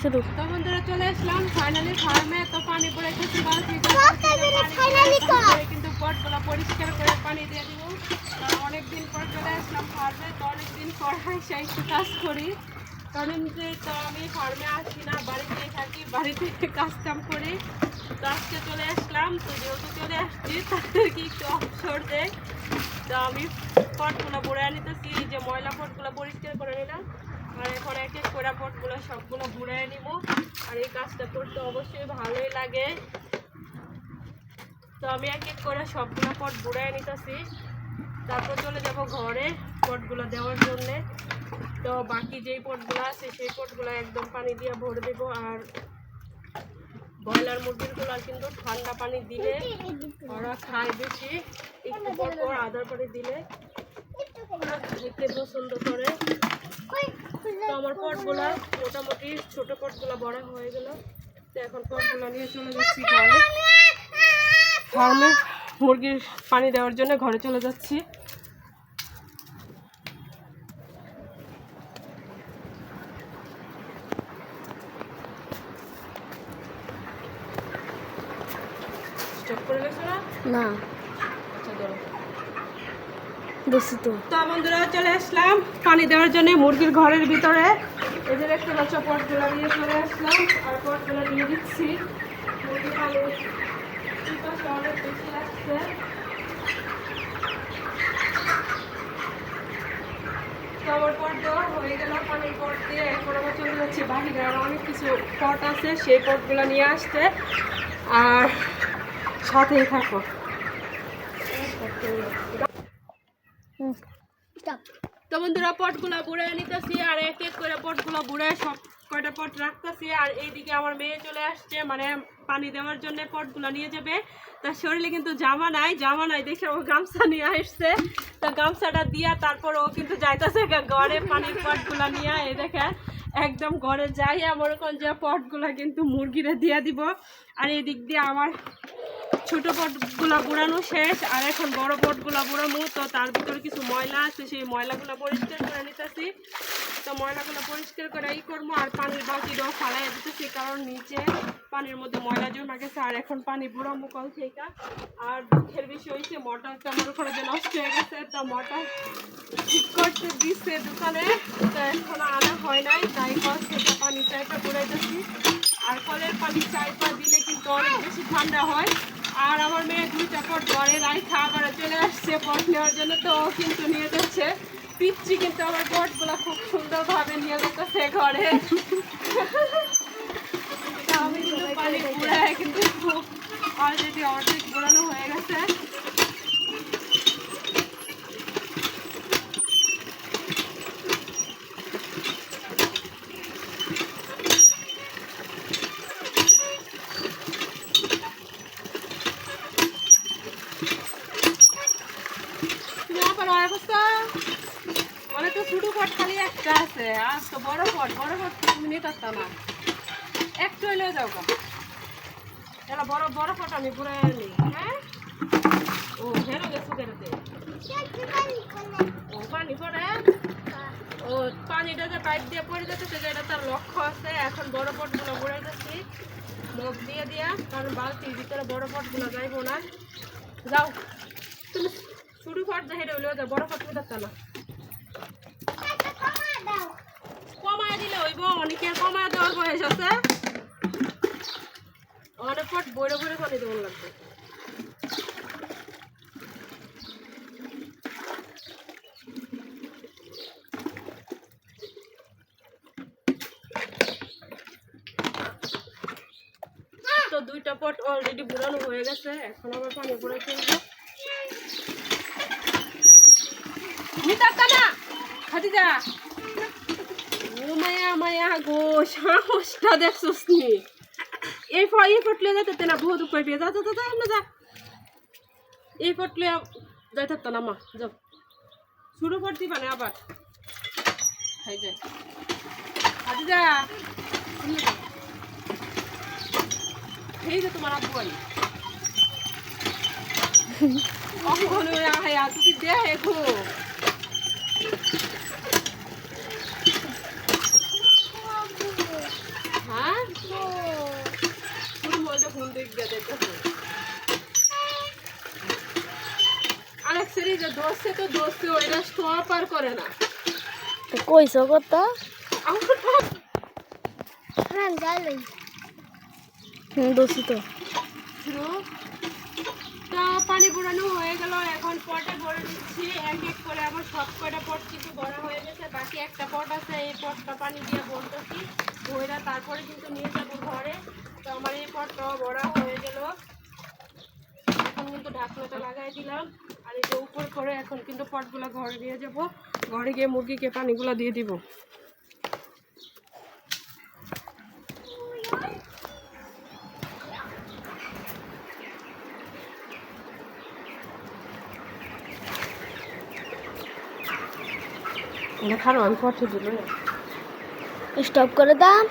শুরু তো বন্ধুরা চলে আসলাম ফাইনালি ফার্মে তো পানি পড়ে গেছে বালতি কিন্তু পটগুলো পরিষ্কার করে পানি দিয়ে দিব। অনেক দিন পর চলে আসলাম ফার্মে তো অনেক দিন পর একটু কাজ করি। কারণ যে তো আমি ফার্মে আসি না বাড়িতেই থাকি বাড়িতে কাজ কাম করি। তো আজকে চলে আসলাম তো যেহেতু চলে আসছি তাদেরকে একটু অবসর দেয় তো আমি পটগুলো বুড়ে নিতেছি এই যে ময়লা পটগুলো পরিষ্কার করে নিলাম। আর এখন এক এক করে পটগুলো সবগুলো বুড়ে নিব। আর এই কাজটা করতে অবশ্যই ভালোই লাগে। তো আমি এক এক করে সবগুলো পট বুড়ে নিতেছি। তারপর চলে যাব ঘরে পটগুলো দেওয়ার জন্যে। তো বাকি যেই পটগুলো আছে, সেই পটগুলো একদম পানি দিয়ে ভরে দেবো। আর ব্রয়লার মুরগিরগুলো কিন্তু ঠান্ডা পানি দিলে ওরা খায় বেশি। একটু পর পর আদার পানি দিলে খেতে পছন্দ করে। তো আমার পটগুলা মোটামুটি ছোট পটগুলা বড় হয়ে গেল। তো এখন পটগুলা নিয়ে চলে যাচ্ছি ঘরে। ফার্মে মুরগির পানি দেওয়ার জন্য ঘরে চলে যাচ্ছি। না। আচ্ছা ধরো। দেখছি তো। তো বন্ধুরা, চলে আসলাম পানি দেওয়ার জন্য মুরগির ঘরের ভিতরে। এই যে দেখতে পাচ্ছ, পটগুলো নিয়ে চলে আসলাম। আর দিয়ে দিচ্ছি। মুরগি পানি অনেক বেশি লাগছে। তো আমার পট দেওয়া হয়ে গেল, পানির পট দিয়ে এখন আবার চলে যাচ্ছি বাহিরে। আর অনেক কিছু পট আছে, সেই পটগুলো নিয়ে আসতে। আর সাথেই থাকো। তো বন্ধুরা, পটগুলো বুড়ে নিতেছি আর এক এক করে পটগুলো বুড়ে সব কয়টা পট রাখতেছি। আর এইদিকে আমার মেয়ে চলে আসছে মানে পানি দেওয়ার জন্য পটগুলো নিয়ে যাবে। তার শরীরে কিন্তু জামা নাই জামা নাই দেখে ও গামছা নিয়ে আসছে। তা গামছাটা দিয়া তারপর ও কিন্তু যাইতেছে ঘরে পানির পটগুলো নিয়ে। এই দেখে একদম ঘরে যাই আমার যে পটগুলো কিন্তু মুরগিরে দিয়ে দিব। আর এই দিক দিয়ে আমার ছোট পটগুলা বুড়ানো শেষ, আর এখন বড় পটগুলা বুড়ানো তো তার ভিতরে কিছু ময়লা আছে, সেই ময়লাগুলো পরিষ্কার করে নিতেছি। তো ময়লাগুলো পরিষ্কার করে ই করব আর পানির বালতিটাও ফালাই দিতেছি, কারণ নিচে পানির মধ্যে ময়লা জমা গেছে, আর এখন পানি বুড়াবো কল থেকে। আর দুঃখের বিষয় হয়েছে মোটরটা মনে করে যে নষ্ট হয়ে গেছে, তো মোটর ঠিক করতে দিচ্ছে দোকানে। তো এখন আনা হয় নাই, তাই কল থেকে পানি চাইটা বুড়াইতেছি আর কলের পানি চাইটা দিলে কিন্তু অনেক বেশি ঠান্ডা হয়। আর আমার মেয়ে দুইটা পট ঘরে খাওয়া করে চলে আসছে পট নেওয়ার জন্য, তো কিন্তু নিয়ে যাচ্ছে। পিচ্ছি কিন্তু আমার পটগুলো খুব সুন্দরভাবে নিয়ে যেতেছে ঘরে। আমি কিন্তু পানি পুরায় কিন্তু অলরেডি অর্ধেক ঘোরানো হয়ে গেছে তুমি আবার অনেক তো ছোটো পট খালি একটা আছে। আর তো বড় পট বড় পট না একটু হইলে যাও এলা বড় বড় আমি পুরো নি হ্যাঁ? ও হেরো গেছো পানি পড়ে। ও, পানিটা যে পাইপ দিয়ে পড়ে যাচ্ছে এটা তার লক্ষ্য আছে। এখন বড় ঘুরে যাচ্ছি মুখ দিয়ে দিয়া, কারণ বালতির ভিতরে বড় পটগুলো যাইবো না। যাও। তুমি ছোটো পট যে হেঁটে হইলেও বড় পট নিতে না কমায় দিলে হইব, অনেকের কমায় দেওয়ার বয়স আছে। অনেক পট বইরে বইরে পানি দেওয়ার লাগবে। দুইটা পট অলরেডি বুড়ানো হয়ে গেছে, এখন আবার পানি পড়ে ফেলব নিতাতা না খাদিজা। ও মায়া মায়া গো সাহসটা দেখছিস নি। এই ফ এই ফটলে যাইতে না বহুত উপরে পেয়ে যা যা যা, না যা। এই ফটলে যাই থাকতো না মা যাও শুরু করতে পারে আবার। খাই যায়। খাদিজা? এই যে তোমার আব্বু বাড়ি। কখনো আয়া তুমি দেখ আরেকসারি যে দোষে তো দোষে ওইটা স্টপ আর করে না তো কইছো কত হ্যাঁ যাই হুম দোষী তো। তা পানি বুড়ানো হয়ে গেল, এখন পটে ভরে দিচ্ছি এক এক করে আমার সব কয়টা পট কিন্তু ভরা হয়ে গেছে, বাকি একটা পট আছে, এই পটটা পানি দিয়ে ভরতেছি ভরা তারপরে কিন্তু নিয়ে যাব ঘরে। তো আমার এই পটটাও ভরা হয়ে গেল। এখন কিন্তু ঢাকনাটা লাগাই দিলাম, আর যে উপর করে এখন কিন্তু পটগুলো ঘরে দিয়ে যাব। ঘরে গিয়ে মুরগিকে পানিগুলো দিয়ে দিব। খানো আমি পটে দিল স্টপ করে দাম